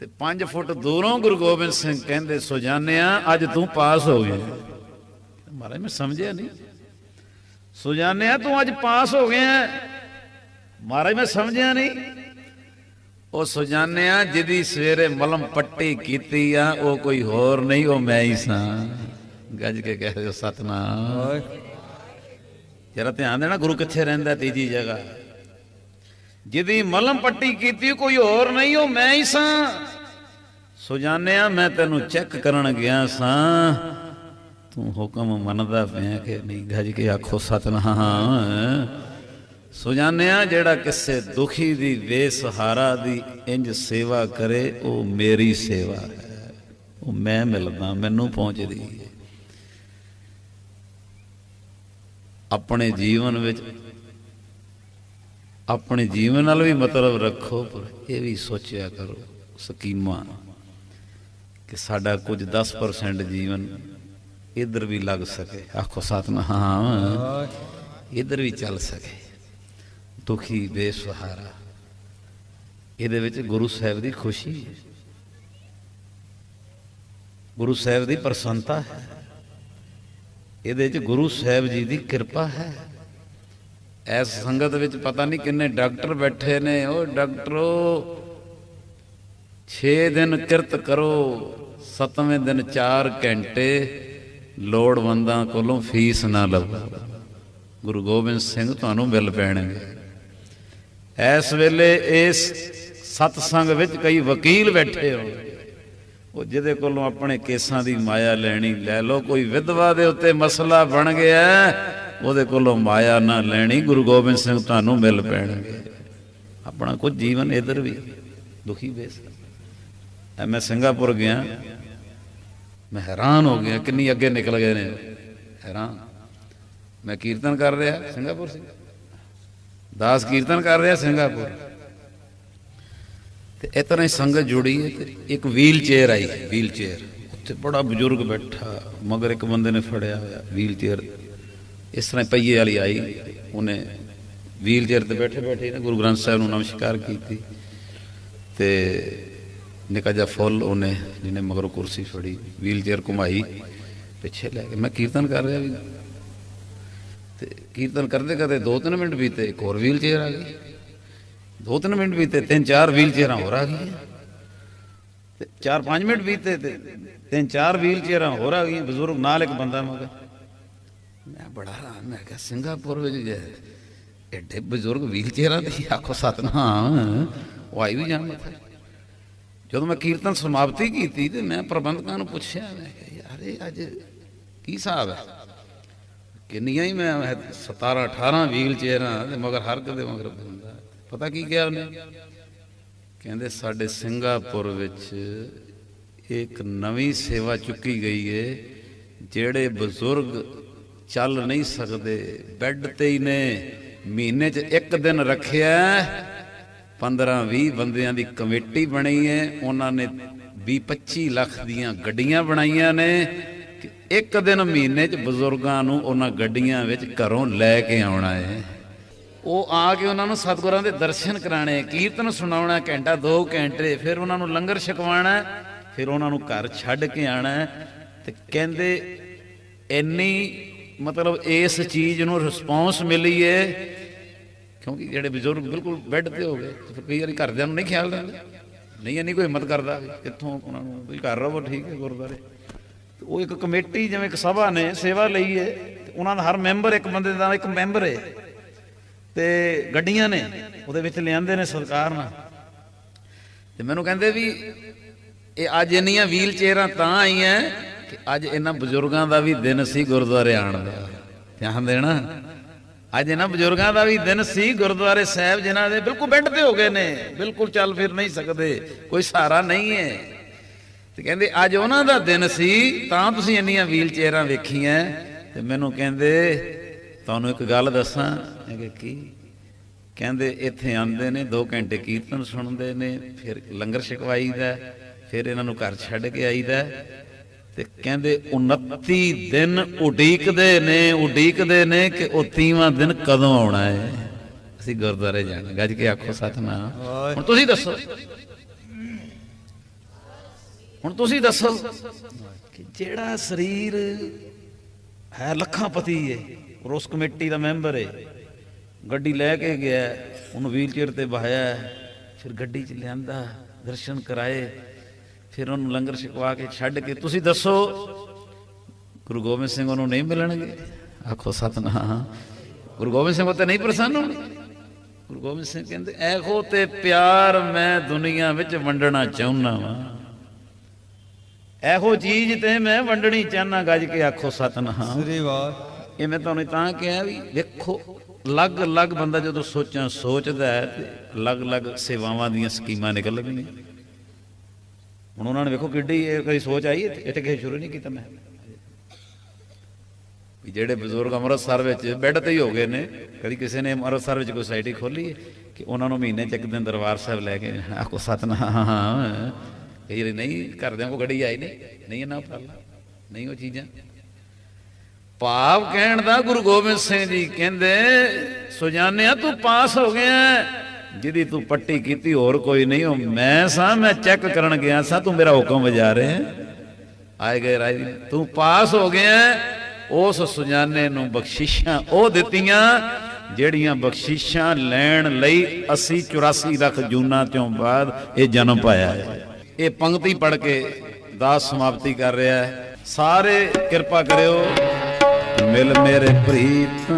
ਤੇ 5 ਫੁੱਟ ਦੂਰੋਂ ਗੁਰੂ ਗੋਬਿੰਦ ਸਿੰਘ ਕਹਿੰਦੇ ਸੁਜਾਨਿਆ ਅੱਜ ਤੂੰ ਪਾਸ ਹੋ ਗਿਆ। ਮਹਾਰਾਜ, ਮੈਂ ਸਮਝਿਆ ਨਹੀਂ। ਸੁਜਾਨਿਆ ਤੂੰ ਅੱਜ ਪਾਸ ਹੋ ਗਿਆ ਮਹਾਰਾਜ, ਮੈਂ ਸਮਝਿਆ ਨਹੀਂ। ਉਹ ਸੁਜਾਨਿਆ ਜਿਹਦੀ ਸਵੇਰੇ ਮਲਮ ਪੱਟੀ ਕੀਤੀ ਆ, ਉਹ ਕੋਈ ਹੋਰ ਨਹੀਂ, ਉਹ ਮੈਂ ਹੀ ਸਾਂ। ਗੱਜ ਕੇ ਕਹਿ ਦਿਓ ਸਤਨਾਮ। ਜਰਾ ਧਿਆਨ ਦੇਣਾ, ਗੁਰੂ ਕਿੱਥੇ ਰਹਿੰਦਾ ਤੀਜੀ ਜਗ੍ਹਾ? ਜਿਹਦੀ ਮਲਮ ਪੱਟੀ ਕੀਤੀ ਕੋਈ ਹੋਰ ਨਹੀਂ, ਉਹ ਮੈਂ ਹੀ ਸਾਂ। ਸੁਜਾਨਿਆ, ਮੈਂ ਤੈਨੂੰ ਚੈੱਕ ਕਰਨ ਗਿਆ ਸਾਂ। ਤੂੰ ਹੁਕਮ ਮੰਨਦਾ ਪਿਆ ਕਿ ਨਹੀਂ, ਗੱਜ ਕੇ ਆਖੋ ਸਤਨਾਮ। ਸੁਜਾਨਿਆ, ਜਿਹੜਾ ਕਿਸੇ ਦੁਖੀ ਦੀ ਬੇਸਹਾਰਾ ਦੀ ਇੰਜ ਸੇਵਾ ਕਰੇ, ਉਹ ਮੇਰੀ ਸੇਵਾ ਹੈ। ਉਹ ਮੈਂ ਮਿਲਦਾ, ਮੈਨੂੰ ਪਹੁੰਚਦੀ ਹੈ। ਆਪਣੇ ਜੀਵਨ ਵਿੱਚ, ਆਪਣੇ ਜੀਵਨ ਨਾਲ ਵੀ ਮਤਲਬ ਰੱਖੋ, ਪਰ ਇਹ ਵੀ ਸੋਚਿਆ ਕਰੋ, ਸਕੀਮਾਂ, ਕਿ ਸਾਡਾ ਕੁਝ 10% ਜੀਵਨ ਇਧਰ ਵੀ ਲੱਗ ਸਕੇ। ਆਖੋ ਸਤਨਾਮ, ਇਧਰ ਵੀ ਚੱਲ ਸਕੇ। ਦੁਖੀ, ਬੇਸਹਾਰਾ, ਇਹਦੇ ਵਿੱਚ ਗੁਰੂ ਸਾਹਿਬ ਦੀ ਖੁਸ਼ੀ ਗੁਰੂ ਸਾਹਿਬ ਦੀ ਪ੍ਰਸੰਨਤਾ ਹੈ। ਇਹਦੇ 'ਚ ਗੁਰੂ ਸਾਹਿਬ ਜੀ ਦੀ ਕਿਰਪਾ ਹੈ। ਇਸ ਸੰਗਤ ਵਿੱਚ ਪਤਾ ਨਹੀਂ ਕਿੰਨੇ ਡਾਕਟਰ ਬੈਠੇ ਨੇ। ਉਹ ਡਾਕਟਰੋ 6 ਦਿਨ ਕਿਰਤ ਕਰੋ 7ਵੇਂ ਦਿਨ 4 ਘੰਟੇ ਲੋੜਵੰਦਾਂ ਕੋਲੋਂ ਫੀਸ ਨਾ ਲਵੋ। ਗੁਰੂ ਗੋਬਿੰਦ ਸਿੰਘ ਤੁਹਾਨੂੰ ਮਿਲ ਪੈਣਗੇ। ਇਸ ਵੇਲੇ ਇਸ ਸਤਸੰਗ ਵਿੱਚ ਕਈ ਵਕੀਲ ਬੈਠੇ ਹੋਣ ਉਹ ਜਿਹਦੇ ਕੋਲੋਂ ਆਪਣੇ ਕੇਸਾਂ ਦੀ ਮਾਇਆ ਲੈਣੀ ਲੈ ਲਓ, ਕੋਈ ਵਿਧਵਾ ਦੇ ਉੱਤੇ ਮਸਲਾ ਬਣ ਗਿਆ ਉਹਦੇ ਕੋਲੋਂ ਮਾਇਆ ਨਾ ਲੈਣੀ, ਗੁਰੂ ਗੋਬਿੰਦ ਸਿੰਘ ਤੁਹਾਨੂੰ ਮਿਲ ਪੈਣਗੇ। ਆਪਣਾ ਕੁਝ ਜੀਵਨ ਇਧਰ ਵੀ, ਦੁਖੀ ਬੇਸ। ਐ ਮੈਂ ਸਿੰਗਾਪੁਰ ਗਿਆ, ਮੈਂ ਹੈਰਾਨ ਹੋ ਗਿਆ, ਕਿੰਨੀ ਅੱਗੇ ਨਿਕਲ ਗਏ ਨੇ। ਹੈਰਾਨ। ਮੈਂ ਕੀਰਤਨ ਕਰ ਰਿਹਾ, ਸਿੰਗਾਪੁਰ ਸੀ। ਦਾਸ ਕੀਰਤਨ ਕਰ ਰਿਹਾ, ਸਿੰਗਾਪੁਰ। ਤੇ ਤਰ੍ਹਾਂ ਹੀ ਸੰਗਤ ਜੁੜੀ ਹੈ ਤੇ ਇੱਕ ਵੀਲ ਚੇਅਰ ਆਈ ਵੀਲ ਚੇਅਰ ਉੱਥੇ ਬੜਾ ਬਜ਼ੁਰਗ ਬੈਠਾ, ਮਗਰ ਇੱਕ ਬੰਦੇ ਨੇ ਫੜਿਆ ਹੋਇਆ ਵੀਲ ਚੇਅਰ ਇਸ ਤਰ੍ਹਾਂ ਪਈਏ ਵਾਲੀ ਆਈ, ਉਹਨੇ ਵੀਲ ਚੇਅਰ ਤੇ ਬੈਠੇ ਬੈਠੇ ਨਾ ਗੁਰੂ ਗ੍ਰੰਥ ਸਾਹਿਬ ਨੂੰ ਨਮਸਕਾਰ ਕੀਤੀ। ਤੇ ਨਿੱਕਾ ਜਿਹਾ ਫੁੱਲ ਉਹਨੇ, ਜਿਹਨੇ ਮਗਰੋਂ ਕੁਰਸੀ ਫੜੀ ਵੀਲ ਚੇਅਰ ਘੁਮਾਈ, ਪਿੱਛੇ ਲੈ ਕੇ ਮੈਂ ਕੀਰਤਨ ਕਰ ਰਿਹਾ ਵੀ। ਤੇ ਕੀਰਤਨ ਕਰਦੇ ਕਰਦੇ 2-3 ਮਿੰਟ ਬੀਤੇ, ਇੱਕ ਹੋਰ ਵੀਲ ਚੇਅਰ ਆ ਗਈ। 2-3 ਮਿੰਟ ਬੀਤੇ, ਤਿੰਨ ਚਾਰ ਵੀਲ ਚੇਅਰਾਂ ਹੋਰ ਆ ਗਈਆਂ। ਤੇ 4-5 ਮਿੰਟ ਬੀਤੇ ਤੇ ਤਿੰਨ ਚਾਰ ਵੀਲ ਚੇਅਰਾਂ ਹੋਰ ਆ ਗਈਆਂ, ਬਜ਼ੁਰਗ ਨਾਲ ਇੱਕ ਬੰਦਾ ਮਗਰ ਮੈਂ ਬੜਾ ਹੈਰਾਨ, ਮੈਂ ਕਿਹਾ, ਸਿੰਗਾਪੁਰ ਵਿੱਚ ਜੇ ਐਡੇ ਬਜ਼ੁਰਗ ਵੀਲ ਚੇਅਰਾਂ ਤੇ ਆਖੋ ਸਤਨਾਮ, ਉਹ ਆਈ ਵੀ ਜਾਣ ਮੱਥਾ। ਜਦੋਂ ਮੈਂ ਕੀਰਤਨ ਸਮਾਪਤੀ ਕੀਤੀ ਤੇ ਮੈਂ ਪ੍ਰਬੰਧਕਾਂ ਨੂੰ ਪੁੱਛਿਆ, ਮੈਂ ਕਿਹਾ, ਯਾਰ, ਇਹ ਅੱਜ ਕੀ ਹਿਸਾਬ ਹੈ? ਕਿੰਨੀਆਂ ਹੀ ਮੈਂ 17 18 ਵੀਲ ਚੇਅਰਾਂ ਤੇ ਮਗਰ ਹਰ ਕਦੇ ਮਗਰ ਪਤਾ ਕੀ ਕਿਹਾ ਉਹਨੇ? ਕਹਿੰਦੇ, ਸਾਡੇ ਸਿੰਗਾਪੁਰ ਵਿੱਚ ਇੱਕ ਨਵੀਂ ਸੇਵਾ ਚੁੱਕੀ ਗਈ ਏ, ਜਿਹੜੇ ਬਜ਼ੁਰਗ ਚੱਲ ਨਹੀਂ ਸਕਦੇ, ਬੈੱਡ ਤੇ ਹੀ ਨੇ, ਮਹੀਨੇ 'ਚ ਇੱਕ ਦਿਨ ਰੱਖਿਆ 15 20 ਬੰਦਿਆਂ ਦੀ ਕਮੇਟੀ ਬਣੀ ਹੈ ਉਹਨਾਂ ਨੇ 20 25 ਲੱਖ ਦੀਆਂ ਗੱਡੀਆਂ ਬਣਾਈਆਂ ਨੇ, ਕਿ ਇੱਕ ਦਿਨ ਮਹੀਨੇ 'ਚ ਬਜ਼ੁਰਗਾਂ ਨੂੰ ਉਹਨਾਂ ਗੱਡੀਆਂ ਵਿੱਚ ਘਰੋਂ ਲੈ ਕੇ ਆਉਣਾ ਹੈ ਉਹ ਆ ਕੇ ਉਹਨਾਂ ਨੂੰ ਸਤਿਗੁਰਾਂ ਦੇ ਦਰਸ਼ਨ ਕਰਾਣੇ, ਕੀਰਤਨ ਸੁਣਾਉਣਾ, ਘੰਟਾ 2 ਘੰਟੇ, ਫਿਰ ਉਹਨਾਂ ਨੂੰ ਲੰਗਰ ਛਕਵਾਣਾ, ਫਿਰ ਉਹਨਾਂ ਨੂੰ ਘਰ ਛੱਡ ਕੇ ਆਣਾ। ਤੇ ਕਹਿੰਦੇ, ਇੰਨੀ ਮਤਲਬ ਇਸ ਚੀਜ਼ ਨੂੰ ਰਿਸਪੌਂਸ ਮਿਲੀ ਏ, ਕਿਉਂਕਿ ਜਿਹੜੇ ਬਜ਼ੁਰਗ ਬਿਲਕੁਲ ਬੈੱਡ ਤੇ ਹੋ ਗਏ, ਫਿਰ ਕਈ ਵਾਰੀ ਘਰਦਿਆਂ ਨੂੰ ਨਹੀਂ ਖਿਆਲ ਰਹਿੰਦਾ। ਨਹੀਂ, ਇੰਨੀ ਕੋਈ ਹਿੰਮਤ ਕਰਦਾ ਕਿੱਥੋਂ ਉਹਨਾਂ ਨੂੰ, ਵੀ ਘਰ ਰਹੋ, ਠੀਕ ਹੈ, ਗੁਰਦੁਆਰੇ। ਉਹ ਇੱਕ ਕਮੇਟੀ, ਜਿਵੇਂ ਇੱਕ ਸਭਾ ਨੇ, ਸੇਵਾ ਲਈ ਏ, ਤੇ ਉਹਨਾਂ ਦਾ ਹਰ ਮੈਂਬਰ ਇੱਕ ਬੰਦੇ ਦਾ ਇੱਕ ਮੈਂਬਰ ਏ। ਤੇ ਗੱਡੀਆਂ ਨੇ, ਉਹਦੇ ਵਿੱਚ ਲਿਆਂਦੇ ਨੇ ਸਰਕਾਰ ਨਾਲ। ਤੇ ਮੈਨੂੰ ਕਹਿੰਦੇ ਵੀ ਇਹ ਅੱਜ ਇੰਨੀਆਂ ਵੀਲ ਚੇਅਰਾਂ ਤਾਂ ਆਈਆਂ ਕਿ ਅੱਜ ਇਹਨਾਂ ਬਜ਼ੁਰਗਾਂ ਦਾ ਵੀ ਦਿਨ ਸੀ ਗੁਰਦੁਆਰੇ ਆਉਣ ਦਾ। ਧਿਆਨ ਦੇਣਾ। ਅੱਜ ਇਹਨਾਂ ਬਜ਼ੁਰਗਾਂ ਦਾ ਵੀ ਦਿਨ ਸੀ ਗੁਰਦੁਆਰੇ ਸਾਹਿਬ, ਜਿਨ੍ਹਾਂ ਦੇ ਬਿਲਕੁਲ ਬੈੱਡ ਤੇ ਹੋ ਗਏ ਨੇ। ਬਿਲਕੁਲ ਚੱਲ ਫਿਰ ਨਹੀਂ ਸਕਦੇ। ਕੋਈ ਸਹਾਰਾ ਨਹੀਂ ਹੈ। ਤੇ ਕਹਿੰਦੇ, ਅੱਜ ਉਹਨਾਂ ਦਾ ਦਿਨ ਸੀ, ਤਾਂ ਤੁਸੀਂ ਇੰਨੀਆਂ ਵੀਲ ਚੇਅਰਾਂ ਵੇਖੀਆਂ। ਤੇ ਮੈਨੂੰ ਕਹਿੰਦੇ, ਤੁਹਾਨੂੰ ਇੱਕ ਗੱਲ ਦੱਸਾਂ। ਮੈਂ ਕਿਹਾ ਕੀ? ਕਹਿੰਦੇ ਇੱਥੇ ਆਉਂਦੇ ਨੇ 2 ਘੰਟੇ ਕੀਰਤਨ ਸੁਣਦੇ ਨੇ ਫਿਰ ਲੰਗਰ ਛਕਵਾਈਦਾ ਫਿਰ ਇਹਨਾਂ ਨੂੰ ਘਰ ਛੱਡ ਕੇ ਆਈਦਾ। ਤੇ ਕਹਿੰਦੇ 29 ਦਿਨ ਉਡੀਕਦੇ ਨੇ ਉਡੀਕਦੇ ਨੇ ਕਿ ਉਹ 30ਵਾਂ ਦਿਨ ਕਦੋਂ ਆਉਣਾ ਹੈ? ਅਸੀਂ ਗੁਰਦੁਆਰੇ ਜਾਣਾ ਗੱਜ ਕੇ ਆਖੋ ਸਤਨਾਮ। ਹੁਣ ਤੁਸੀਂ ਦੱਸੋ। ਹੁਣ ਤੁਸੀਂ ਦੱਸੋ ਕਿ ਜਿਹੜਾ ਸਰੀਰ ਹੈ ਲੱਖਾਂ ਪਤੀ ਏ ਔਰ ਉਸ ਕਮੇਟੀ ਦਾ ਮੈਂਬਰ ਏ। ਗੱਡੀ ਲੈ ਕੇ ਗਿਆ ਉਹਨੂੰ ਵੀਲ ਚੇਅਰ ਤੇ ਬਹਾਇਆ ਫਿਰ ਗੱਡੀ 'ਚ ਲਿਆਂਦਾ ਦਰਸ਼ਨ ਕਰਾਏ ਫਿਰ ਉਹਨੂੰ ਲੰਗਰ ਛਕਵਾ ਕੇ ਛੱਡ ਕੇ ਤੁਸੀਂ ਦੱਸੋ ਗੁਰੂ ਗੋਬਿੰਦ ਸਿੰਘ ਉਹਨੂੰ ਨਹੀਂ ਮਿਲਣਗੇ? ਆਖੋ ਸਤਨਾਮ। ਗੁਰੂ ਗੋਬਿੰਦ ਸਿੰਘ ਉਹ ਤੇ ਨਹੀਂ ਪ੍ਰਸੰਨ ਹੋਣਗੇ? ਗੁਰੂ ਗੋਬਿੰਦ ਸਿੰਘ ਕਹਿੰਦੇ ਐਖੋ ਤੇ ਪਿਆਰ ਮੈਂ ਦੁਨੀਆ ਵਿੱਚ ਵੰਡਣਾ ਚਾਹੁੰਨਾ ਵਾਂ। ਇਹੋ ਚੀਜ਼ ਤੇ ਮੈਂ ਵੰਡਣੀ ਚਾਹਨਾ ਗੱਜ ਕੇ ਆਖੋ ਸਤਨਾਮ। ਸ੍ਰੀ ਵਾਹ ਇਹ ਮੈਂ ਤੁਹਾਨੂੰ ਤਾਂ ਕਿਹਾ ਵੀ ਵੇਖੋ ਅਲੱਗ-ਅਲੱਗ ਬੰਦਾ ਜਦੋਂ ਸੋਚਾਂ ਸੋਚਦਾ ਹੈ ਤੇ ਅਲੱਗ-ਅਲੱਗ ਸੇਵਾਵਾਂ ਦੀਆਂ ਸਕੀਮਾਂ ਨਿਕਲਣਗੀਆਂ ਹੁਣ ਉਹਨਾਂ ਨੇ ਵੇਖੋ ਕਿੱਡੀ ਇਹ ਕਦੀ ਸੋਚ ਆਈ ਇੱਥੇ ਇੱਥੇ ਕਿਸੇ ਸ਼ੁਰੂ ਨਹੀਂ ਕੀਤਾ ਮੈਂ। ਵੀ ਜਿਹੜੇ ਬਜ਼ੁਰਗ ਅੰਮ੍ਰਿਤਸਰ ਵਿੱਚ ਬੈੱਡ ਤੇ ਹੀ ਹੋ ਗਏ ਨੇ, ਕਦੀ ਕਿਸੇ ਨੇ ਅੰਮ੍ਰਿਤਸਰ ਵਿੱਚ ਕੋਈ ਸੋਸਾਇਟੀ ਖੋਲੀ ਕਿ ਉਹਨਾਂ ਨੂੰ ਮਹੀਨੇ ਚ ਇੱਕ ਦਿਨ ਦਰਬਾਰ ਸਾਹਿਬ ਲੈ ਕੇ ਆਖੋ ਸਤਨਾਮ। ਇਹ ਨਹੀਂ ਘਰਦਿਆਂ ਕੋ ਗੜੀ ਆਈ ਨਹੀਂ ਨਹੀਂ ਇਹਨਾਂ ਉਪਰਾਲਾ ਨਹੀਂ ਉਹ ਚੀਜ਼ਾਂ। ਭਾਵ ਕਹਿਣ ਦਾ ਗੁਰੂ ਗੋਬਿੰਦ ਸਿੰਘ ਜੀ ਕਹਿੰਦੇ, ਸੁਜਾਨਿਆ, ਤੂੰ ਪਾਸ ਹੋ ਗਿਆ ਜਿਹਦੀ ਤੂੰ ਪੱਟੀ ਕੀਤੀ, ਹੋਰ ਕੋਈ ਨਹੀਂ। ਉਹ ਮੈਂ ਸਾਂ, ਮੈਂ ਚੈੱਕ ਕਰਨ ਗਿਆ ਸਾਂ, ਤੂੰ ਮੇਰਾ ਹੁਕਮ ਵਜਾ ਰਿਹਾ ਆਏ ਗਏ ਰਾਜ ਤੂੰ ਪਾਸ ਹੋ ਗਿਆ ਉਸ ਸੁਜਾਨੇ ਨੂੰ ਬਖਸ਼ਿਸ਼ਾਂ ਉਹ ਦਿੱਤੀਆਂ, ਜਿਹੜੀਆਂ ਬਖਸ਼ਿਸ਼ਾਂ ਲੈਣ ਲਈ ਅਸੀਂ 84 ਲੱਖ ਜੂਨਾਂ ਤੋਂ ਬਾਅਦ ਇਹ ਜਨਮ ਪਾਇਆ ਹੈ। ਇਹ ਪੰਕਤੀ ਪੜ ਕੇ ਦਾਸ ਸਮਾਪਤੀ ਕਰ ਰਿਹਾ ਹੈ। ਸਾਰੇ ਕਿਰਪਾ ਕਰਿਓ। ਮਿਲ ਮੇਰੇ ਪ੍ਰੀਤ